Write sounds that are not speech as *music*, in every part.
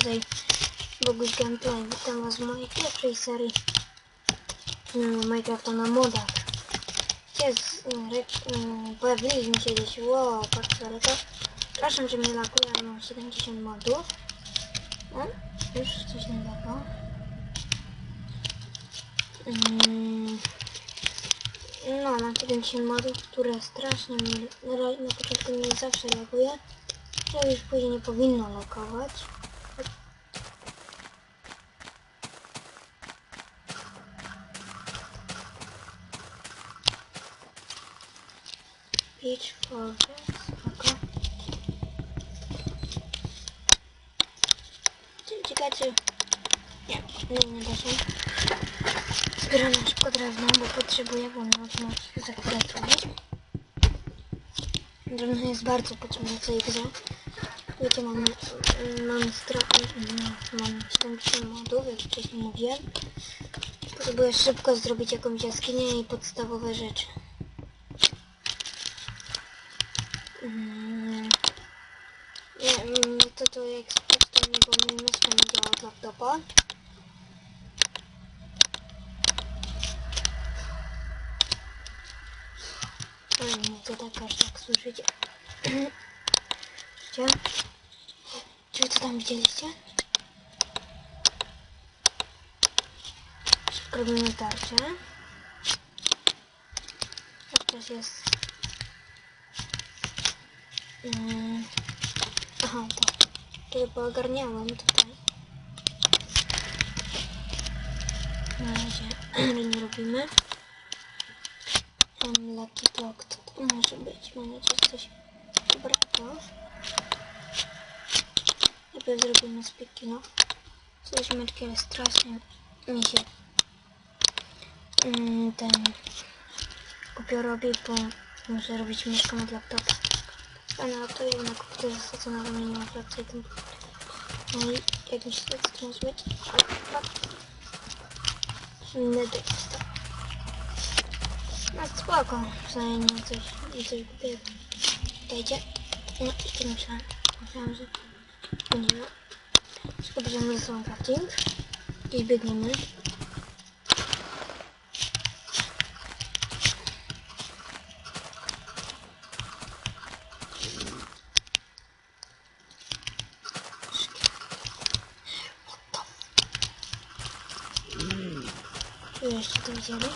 tutaj Boguś Gameplay. Witam was w mojej pierwszej serii no, Minecrafta na modach. Jest, yy, pojawiliśmy się gdzieś, wow, patrzcie, ale to przepraszam, że mnie lakuje, ale mam 70 modów. No, już coś nowego. Mm, no, mam 70 modów, które strasznie mnie, na, na początku mnie zawsze laguje, ale już później nie powinno lokować. Peach Fortress, spoko. Czy- Ciekawe czy... Nie, nie, nie da się. Zbieram na szybko drewno, bo potrzebuję, bo noc moc za chwilę zrobić. Drewno jest bardzo potrzebne w tej grze. Wiecie, mam, mam stratę, mam 70 modów, jak wcześniej mówiłem. Potrzebuję szybko zrobić jakąś jaskinię i podstawowe rzeczy. Вот этого я эксперта не помню, место не делал от лаптопа. Ой, нет, это кажется, слушайте. Что? Что это там где делите? Кроме тарча. Сейчас я widzieliście? Szybko robimy tarczę. Tarcza jest... Mm. Aha, to. To poogarniałem tutaj. Na razie *clears throat* nie robimy. Mam Lucky Dog, co to może być? Mam nadzieję, że coś dobrego. Najpierw zrobimy z pikino. Coś metki, ale strasznie mi się mm, ten głupio robi, bo muszę robić mieszkam od laptopa na no, to i ona kupuje zasadzona do mnie reflektor tym no i jakimś tekstem zbyt inny tekst. No spoko przynajmniej nie coś nie coś głupiego. Dajcie. No i to myślałem. Myślałem, że będzie Spojrzymy na sam crafting i biegniemy. Widzieli?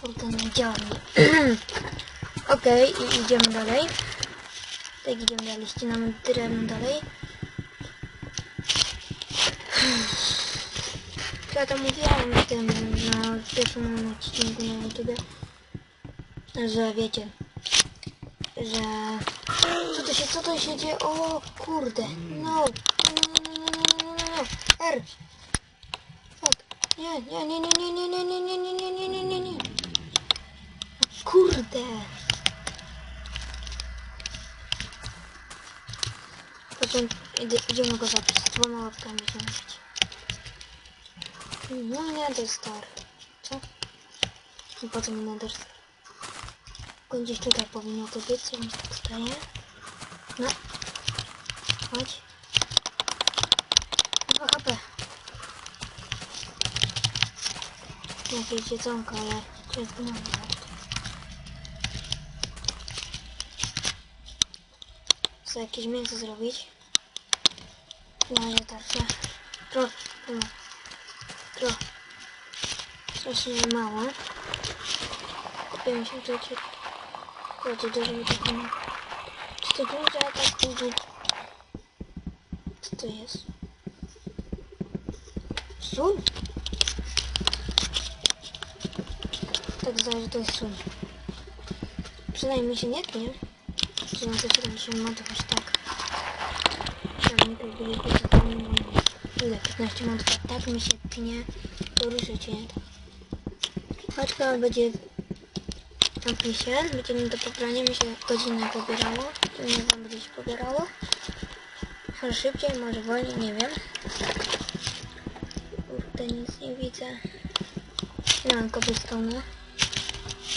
Kurde, nie działa mi. *clears throat* Okej, i idziemy dalej. Tak, idziemy dalej, ścinamy drewno dalej. Ja to mówiłam w tym na pierwszym odcinku na YouTube, że wiecie, że co to się, co to się dzieje? O kurde, no, no, no, no, no, no, no, no, R. Fuck. Nie, nie, nie, nie, nie, nie, nie, nie, nie, nie, nie, nie, nie, nie. Kurde. Potem idę, idziemy go zabić. Dwoma łapkami będziemy bić. No nie, jest star. Co? I po co mi nader star? Gdzieś tutaj powinno to być, co mi się tak staje. No. Chodź. Jakieś jedzonko, ale to jest gnomy. Chcę jakieś mięso zrobić. Na razie tarczę. Trochę. no. Trochę. Strasznie mało. Kupiłem się tutaj. Bardzo dużo tak nie. Czy to duże, a tak duże? Co to jest? Sól? Tak zdaje, że to jest sól. Przynajmniej się nie tnie. Czy na te 70 modów aż tak. Jak nie powiedzieli, że to ile? 15 modów, a tak mi się tnie. To ruszyć się nie da. Paczka będzie w opisie. Będzie nie do pobrania. Mi się godzinę pobierało. Nie wam będzie się pobierało. Może szybciej, może wolniej, nie wiem. Kurde, nic nie widzę. Nie mam cobblestone.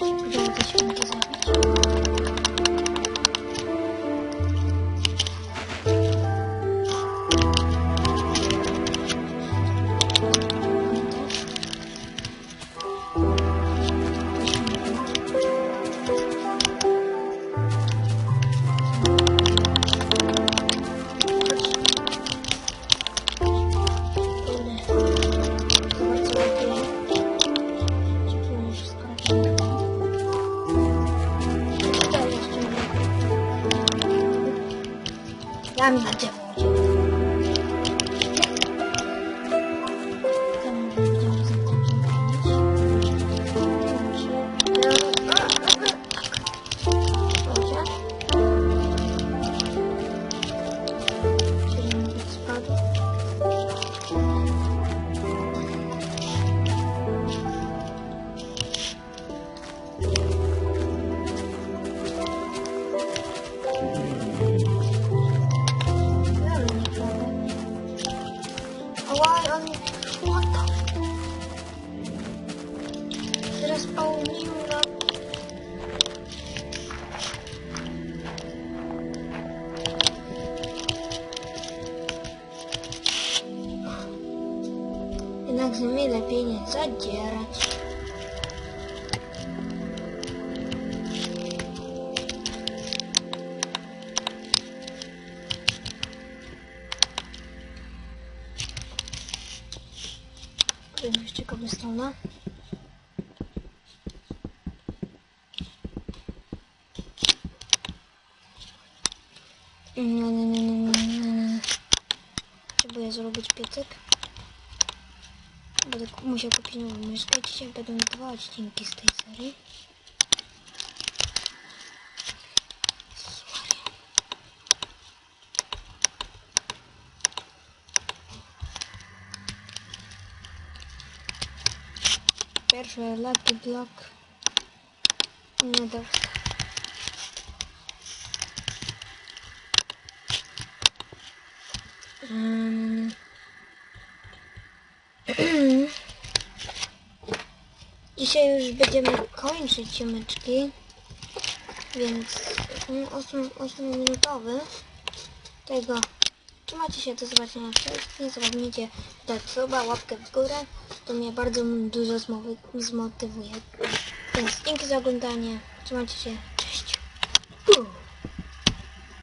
Będziemy te święta zabić. Ja mi na drzewo Tam стороны. Вот там. Располнил Иногда замена пение задержать. Lepiej nie. Nie, nie, nie, nie, nie, zrobić piecyk. Będę musiał kupić nową myszkę. Dzisiaj będą dwa odcinki z tej serii. Pierwszy dobrze. Um. Dzisiaj już będziemy kończyć ciemeczki, więc 8-minutowy tego. Trzymajcie się, do zobaczenia wszystkich. Zapomnijcie dać suba, łapkę w górę. To mnie bardzo dużo zmotywuje. Więc dzięki za oglądanie. Trzymajcie się.